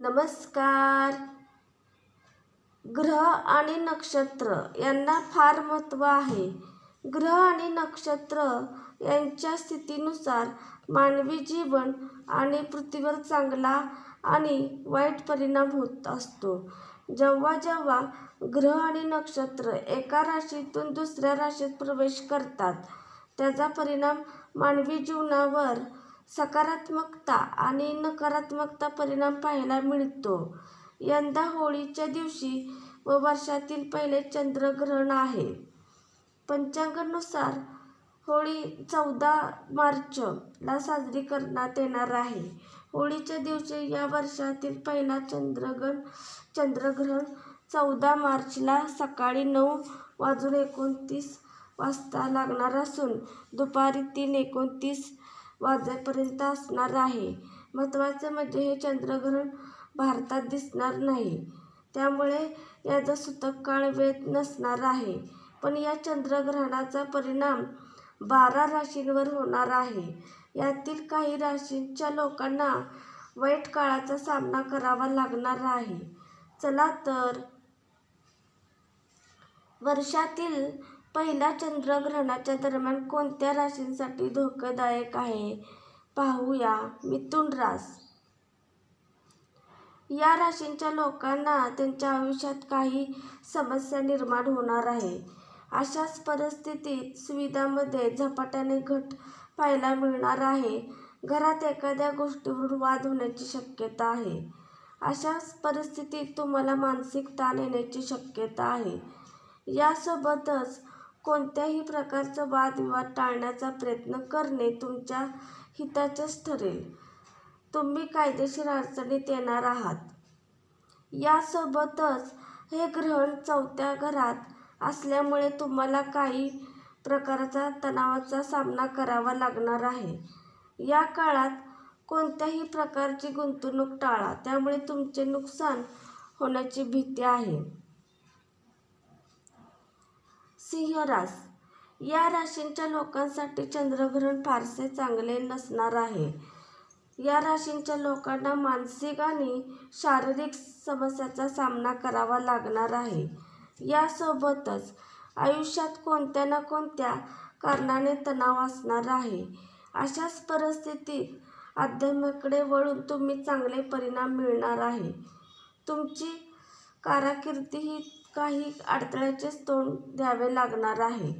नमस्कार. ग्रह आणि नक्षत्र यांना फार महत्त्व आहे. ग्रह आणि नक्षत्र यांच्या स्थितीनुसार मानवी जीवन आणि पृथ्वीवर चांगला आणि वाईट परिणाम होत असतो. जेव्हा जेव्हा ग्रह आणि नक्षत्र एका राशीतून दुसऱ्या राशीत प्रवेश करतात त्याचा परिणाम मानवी जीवनावर सकारात्मकता आणि नकारात्मकता परिणाम पाहायला मिळतो. यंदा होळीच्या दिवशी व वर्षातील पहिले चंद्रग्रहण आहे. पंचांगानुसार होळी चौदा मार्चला साजरी करण्यात येणार आहे. होळीच्या दिवशी या वर्षातील पहिला चंद्रग्रहण चंद्रग्रहण चौदा मार्चला सकाळी नऊ वाजून एकोणतीस वाजता लागणार असून दुपारी तीन एकोणतीस वाजेपर्यंत असणार आहे. महत्त्वाचे म्हणजे हे चंद्रग्रहण भारतात दिसणार नाही. त्यामुळे याचा सूतक काळ वेध नसणार आहे. पण या चंद्रग्रहणाचा परिणाम बारा राशींवर होणार आहे. यातील काही राशींच्या लोकांना वाईट काळाचा सामना करावा लागणार आहे. चला तर. वर्षातील पहिल्या चंद्रग्रहणाच्या दरम्यान कोणत्या राशींसाठी धोकादायक आहे? पाहूया. मिथुन रास या राशींच्या लोकांना त्यांच्या आयुष्यात काही समस्या निर्माण होणार आहे. अशाच परिस्थितीत सुविधांमध्ये झपाट्याने घट पाहायला मिळणार आहे. घरात एखाद्या गोष्टीवरून वाद होण्याची शक्यता आहे. अशाच परिस्थितीत तुम्हाला मानसिक ताण येण्याची शक्यता आहे. यासोबतच कोणत्याही प्रकारचा वादविवाद टाळण्याचा प्रयत्न करणे तुमच्या हिताचेच ठरेल. तुम्ही कायदेशीर अडचणीत येणार आहात. यासोबतच हे ग्रहण चौथ्या घरात असल्यामुळे तुम्हाला काही प्रकारचा तणावाचा सामना करावा लागणार आहे. या काळात कोणत्याही प्रकारची गुंतवणूक टाळा त्यामुळे तुमचे नुकसान होण्याची भीती आहे. सिंह रास. या राशींच्या लोकांसाठी चंद्रग्रहण फारसे चांगले नसणार आहे. या राशींच्या लोकांना मानसिक आणि शारीरिक समस्याचा सामना करावा लागणार आहे. यासोबतच आयुष्यात कोणत्या ना कोणत्या कारणाने तणाव असणार आहे. अशाच परिस्थितीत अध्यात्माकडे वळून तुम्ही चांगले परिणाम मिळणार आहे. तुमची कारकिर्दी ही काही अडथळ्याचेच तोंड द्यावे लागणार आहे.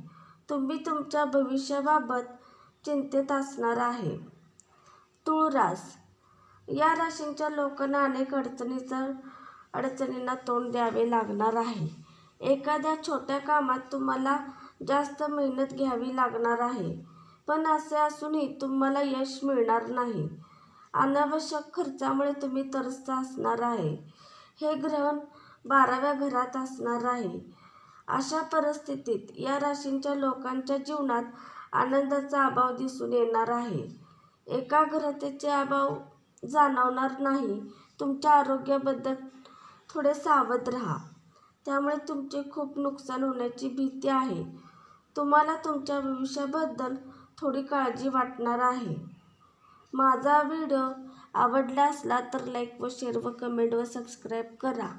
तुम्ही तुमच्या भविष्याबाबत चिंतेत असणार आहे. तुळरास या राशींच्या लोकांना अनेक अडचणीचा अडचणींना तोंड द्यावे लागणार आहे. एखाद्या छोट्या कामात तुम्हाला जास्त मेहनत घ्यावी लागणार आहे. पण असे असूनही तुम्हाला यश मिळणार नाही. अनावश्यक खर्चामुळे तुम्ही त्रस्त असणार आहे. हे ग्रहण बाराव्या घरात असणार आहे. अशा परिस्थितीत या राशींच्या लोकांच्या जीवनात आनंदाचा अभाव दिसून येणार आहे. एकाग्रतेचे अभाव जाणवणार नाही. तुमच्या आरोग्याबद्दल थोडे सावध राहा. त्यामुळे तुमचे खूप नुकसान होण्याची भीती आहे. तुम्हाला तुमच्या भविष्याबद्दल थोडी काळजी वाटणार आहे. माझा व्हिडिओ आवडला असला तर लाईक व शेअर व कमेंट व सबस्क्राईब करा.